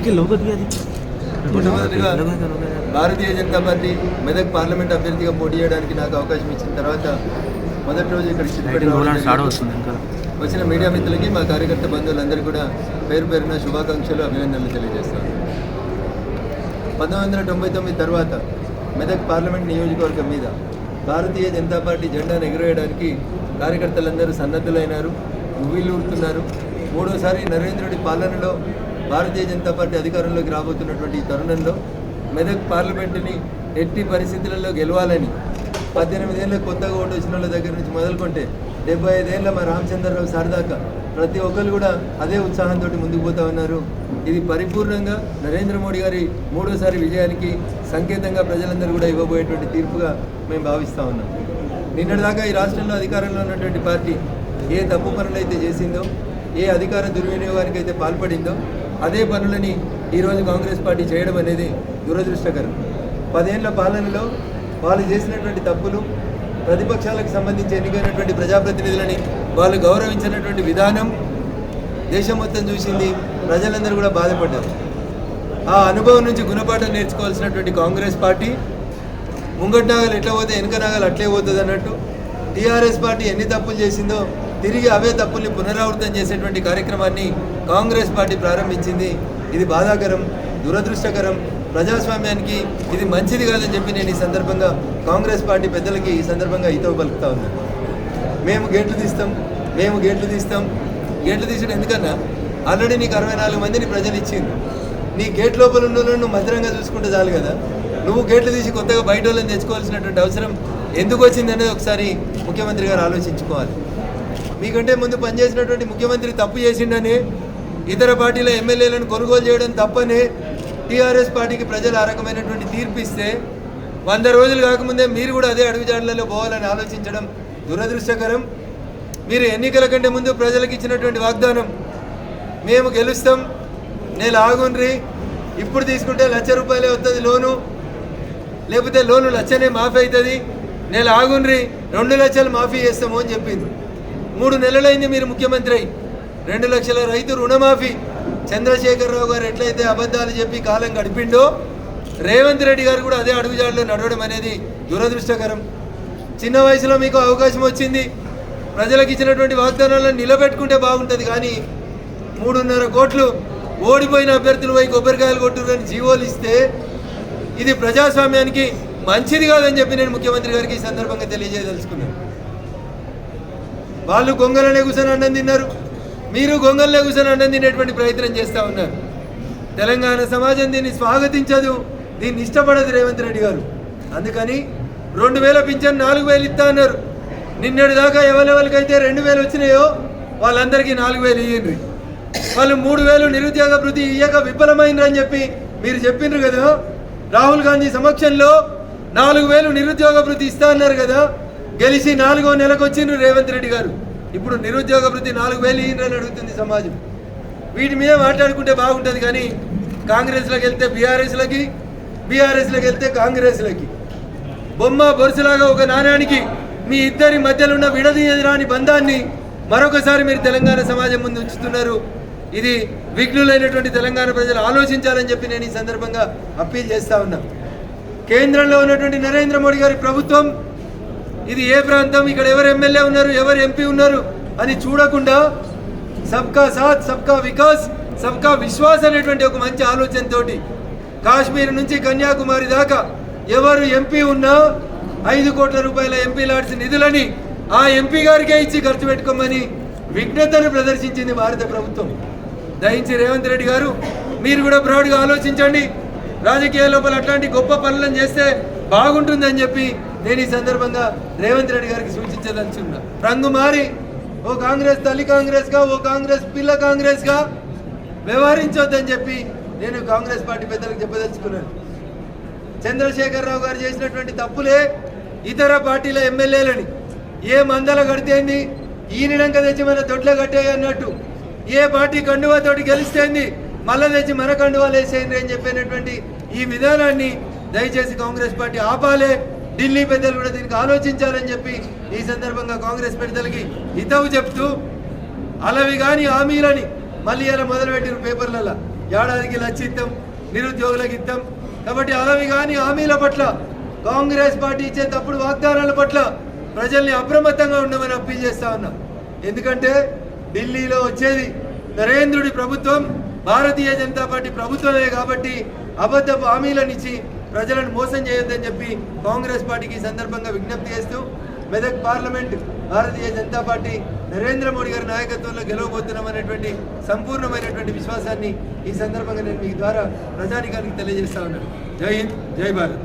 देखिए लोगों की आदि మొట్టమొదటిగా భారతీయ జనతా పార్టీ మెదక్ పార్లమెంట్ అభ్యర్థిగా పోటీ చేయడానికి నాకు అవకాశం ఇచ్చిన తర్వాత మొదటి రోజు ఇక్కడ చిత్రపేట రావడం స్టార్ట్ జరిగింది. వస్తుంది ఇంకా వచ్చిన మీడియా మిత్రులకి మా కార్యకర్త బంధువులందరికీ కూడా పేరు పేరున శుభాకాంక్షలు అభినందనలు తెలియజేస్తాను పంతొమ్మిది వందల తొంభై తొమ్మిది తర్వాత మెదక్ పార్లమెంట్ నియోజకవర్గం మీద భారతీయ జనతా పార్టీ జెండాను ఎగురవేయడానికి కార్యకర్తలందరూ సన్నద్ధులైనారు ఊరుతున్నారు మూడోసారి నరేంద్రుడి పాలనలో భారతీయ జనతా పార్టీ అధికారంలోకి రాబోతున్నటువంటి ఈ తరుణంలో మెదక్ పార్లమెంటుని ఎట్టి పరిస్థితులలో గెలవాలని పద్దెనిమిదేళ్ళ కొత్తగా ఓటు వచ్చిన వాళ్ళ దగ్గర నుంచి మొదలుకుంటే డెబ్బై ఐదేళ్ళ మా రామచంద్రరావు సార్ ప్రతి ఒక్కరు కూడా అదే ఉత్సాహంతో ముందుకు పోతా ఉన్నారు. ఇది పరిపూర్ణంగా నరేంద్ర మోడీ గారి మూడోసారి విజయానికి సంకేతంగా ప్రజలందరూ కూడా ఇవ్వబోయేటువంటి తీర్పుగా మేము భావిస్తూ ఉన్నాం. నిన్నటిదాకా ఈ రాష్ట్రంలో అధికారంలో ఉన్నటువంటి పార్టీ ఏ తప్పు పనులైతే చేసిందో ఏ అధికార దుర్వినియోగానికి అయితే పాల్పడిందో అదే పనులని ఈరోజు కాంగ్రెస్ పార్టీ చేయడం అనేది దురదృష్టకరం. పదేళ్ళ పాలనలో వాళ్ళు చేసినటువంటి తప్పులు ప్రతిపక్షాలకు సంబంధించి ఎన్నికైనటువంటి ప్రజాప్రతినిధులని వాళ్ళు గౌరవించినటువంటి విధానం దేశం మొత్తం చూసింది ప్రజలందరూ కూడా బాధపడ్డారు. ఆ అనుభవం నుంచి గుణపాఠం నేర్చుకోవాల్సినటువంటి కాంగ్రెస్ పార్టీ ముంగట్ నాగలు ఎట్లా పోతే వెనుక నాగలు అట్లే పోతుంది అన్నట్టు టీఆర్ఎస్ పార్టీ ఎన్ని తప్పులు చేసిందో తిరిగి అవే తప్పుల్ని పునరావృతం చేసేటువంటి కార్యక్రమాన్ని కాంగ్రెస్ పార్టీ ప్రారంభించింది. ఇది బాధాకరం దురదృష్టకరం. ప్రజాస్వామ్యానికి ఇది మంచిది కాదని చెప్పి నేను ఈ సందర్భంగా కాంగ్రెస్ పార్టీ పెద్దలకి ఈ సందర్భంగా హితవు పలుకుతా ఉన్నాను మేము గేట్లు తీస్తాం మేము గేట్లు తీస్తాం. గేట్లు తీసడం ఎందుకన్నా? ఆల్రెడీ నీకు అరవై నాలుగు మందిని ప్రజలు ఇచ్చింది నీ గేట్ లోపల ఉన్న నువ్వు భద్రంగా చూసుకుంటే చాలు కదా. నువ్వు గేట్లు తీసి కొత్తగా బయట వాళ్ళని తెచ్చుకోవాల్సినటువంటి అవసరం ఎందుకు వచ్చిందనేది ఒకసారి ముఖ్యమంత్రి గారు ఆలోచించుకోవాలి. మీకంటే ముందు పనిచేసినటువంటి ముఖ్యమంత్రి తప్పు చేసిండని ఇతర పార్టీల ఎమ్మెల్యేలను కొనుగోలు చేయడం తప్పని టీఆర్ఎస్ పార్టీకి ప్రజలు ఆ రకమైనటువంటి తీర్పు ఇస్తే వంద రోజులు కాకముందే మీరు కూడా అదే అడుగుజాడలలో పోవాలని ఆలోచించడం దురదృష్టకరం. మీరు ఎన్నికల కంటే ముందు ప్రజలకు ఇచ్చినటువంటి వాగ్దానం మేము గెలుస్తాం నేను ఆగుండ్రి ఇప్పుడు తీసుకుంటే లక్ష రూపాయలే వస్తుంది లోను లేకపోతే లోను లక్షనే మాఫీ అవుతుంది నేను ఆగుండ్రి రెండు లక్షలు మాఫీ చేస్తాము అని చెప్పింది మూడు నెలలైంది మీరు ముఖ్యమంత్రి అయి. రెండు లక్షల రైతు రుణమాఫీ. చంద్రశేఖరరావు గారు ఎట్లయితే అబద్ధాలు చెప్పి కాలం గడిపిండో రేవంత్ రెడ్డి గారు కూడా అదే అడుగుజాడలో నడవడం అనేది దురదృష్టకరం. చిన్న వయసులో మీకు అవకాశం వచ్చింది. ప్రజలకు ఇచ్చినటువంటి వాగ్దానాలను నిలబెట్టుకుంటే బాగుంటుంది కానీ మూడున్నర కోట్లు ఓడిపోయిన అభ్యర్థులు పోయి కొబ్బరికాయలు కొట్టురని జీవోలు ఇస్తే ఇది ప్రజాస్వామ్యానికి మంచిది కాదని చెప్పి నేను ముఖ్యమంత్రి గారికి ఈ సందర్భంగా తెలియజేయదలుచుకున్నాను. వాళ్ళు గొంగలనే కూర్చొని అన్నం తిన్నారు. మీరు గొంగలనే కూర్చొని అన్నం తినేటువంటి ప్రయత్నం చేస్తూ ఉన్నారు. తెలంగాణ సమాజం దీన్ని స్వాగతించదు దీన్ని ఇష్టపడదు రేవంత్ రెడ్డి గారు. అందుకని రెండు వేల పింఛన్ నాలుగు వేలు ఇస్తా అన్నారు. నిన్నటి దాకా ఎవరెవరికైతే రెండు వేలు వచ్చినాయో వాళ్ళందరికీ నాలుగు వేలు ఇయ్యండి వాళ్ళు మూడు వేలు నిరుద్యోగ భృతి ఇయ్యక విఫలమైనరని చెప్పి మీరు చెప్పిండ్రు కదా. రాహుల్ గాంధీ సమక్షంలో నాలుగు వేలు నిరుద్యోగ భృతి ఇస్తా అన్నారు కదా. గెలిచి నాలుగో నెలకు వచ్చిండ్రు రేవంత్ రెడ్డి గారు. ఇప్పుడు నిరుద్యోగ భృతి నాలుగు వేలు ఇయ్యండి అడుగుతుంది సమాజం. వీటి మీద మాట్లాడుకుంటే బాగుంటుంది కానీ కాంగ్రెస్లోకి వెళ్తే బీఆర్ఎస్లకి బీఆర్ఎస్లోకి వెళ్తే కాంగ్రెస్లకి. బొమ్మ బొరుసులాగా ఒక నాణ్యానికి మీ ఇద్దరి మధ్యలో ఉన్న విడదీయరాని బంధాన్ని మరొకసారి మీరు తెలంగాణ సమాజం ముందు ఉంచుతున్నారు. ఇది విఘ్నులైనటువంటి తెలంగాణ ప్రజలు ఆలోచించాలని చెప్పి నేను ఈ సందర్భంగా అప్పీల్ చేస్తా ఉన్నా. కేంద్రంలో ఉన్నటువంటి నరేంద్ర మోడీ గారి ప్రభుత్వం ఇది ఏ ప్రాంతం? ఇక్కడ ఎవరు ఎమ్మెల్యే ఉన్నారు? ఎవరు ఎంపీ ఉన్నారు? అని చూడకుండా సబ్కా సాత్ సబ్కా వికాస్ సబ్కా విశ్వాస్ అనేటువంటి ఒక మంచి ఆలోచనతోటి కాశ్మీర్ నుంచి కన్యాకుమారి దాకా ఎవరు ఎంపీ ఉన్నా ఐదు కోట్ల రూపాయల ఎంపీ లాడ్స్ నిధులని ఆ ఎంపీ గారికే ఇచ్చి ఖర్చు పెట్టుకోమని విఘ్నతను ప్రదర్శించింది భారత ప్రభుత్వం. దయించి రేవంత్ రెడ్డి గారు మీరు కూడా బ్రాడ్గా ఆలోచించండి. రాజకీయ లోపల అట్లాంటి గొప్ప పనులను చేస్తే బాగుంటుందని చెప్పి నేను ఈ సందర్భంగా రేవంత్ రెడ్డి గారికి సూచించదలుచున్నా రంగు మారి ఓ కాంగ్రెస్ తల్లి కాంగ్రెస్గా ఓ కాంగ్రెస్ పిల్ల కాంగ్రెస్గా వ్యవహరించొద్దని చెప్పి నేను కాంగ్రెస్ పార్టీ పెద్దలకు చెప్పదలుచుకున్నాను. చంద్రశేఖరరావు గారు చేసినటువంటి తప్పులే ఇతర పార్టీల ఎమ్మెల్యేలని. ఏ మందల కడితేంది ఈనిడంక తెచ్చి మన దొడ్లో కట్టే అన్నట్టు. ఏ పార్టీ కండువాతోటి గెలిస్తేంది మళ్ళా తెచ్చి మన కండువాలు వేసేయండి అని చెప్పినటువంటి ఈ విధానాన్ని దయచేసి కాంగ్రెస్ పార్టీ ఆపాలే. ఢిల్లీ పెద్దలు కూడా దీనికి ఆలోచించాలని చెప్పి ఈ సందర్భంగా కాంగ్రెస్ పెద్దలకి హితవు చెప్తూ అలవి కానీ హామీలని మళ్ళీ ఇలా మొదలుపెట్టిన పేపర్లలో. ఏడాదికి లక్ష ఇస్తాం నిరుద్యోగులకు ఇద్దాం కాబట్టి అలవి కానీ హామీల పట్ల కాంగ్రెస్ పార్టీ ఇచ్చే తప్పుడు వాగ్దానాల పట్ల ప్రజల్ని అప్రమత్తంగా ఉండమని అప్పీల్ చేస్తా ఉన్నాం. ఎందుకంటే ఢిల్లీలో వచ్చేది నరేంద్రుడి ప్రభుత్వం భారతీయ జనతా పార్టీ ప్రభుత్వమే కాబట్టి అబద్ధపు హామీలనిచ్చి ప్రజలను మోసం చేయొద్దని చెప్పి కాంగ్రెస్ పార్టీకి ఈ సందర్భంగా విజ్ఞప్తి చేస్తూ మెదక్ పార్లమెంట్ భారతీయ జనతా పార్టీ నరేంద్ర మోడీ గారి నాయకత్వంలో గెలవబోతున్నామనేటువంటి సంపూర్ణమైనటువంటి విశ్వాసాన్ని ఈ సందర్భంగా నేను మీ ద్వారా ప్రజానికానికి తెలియజేస్తా ఉన్నాను. జై హింద్ జై భారత్.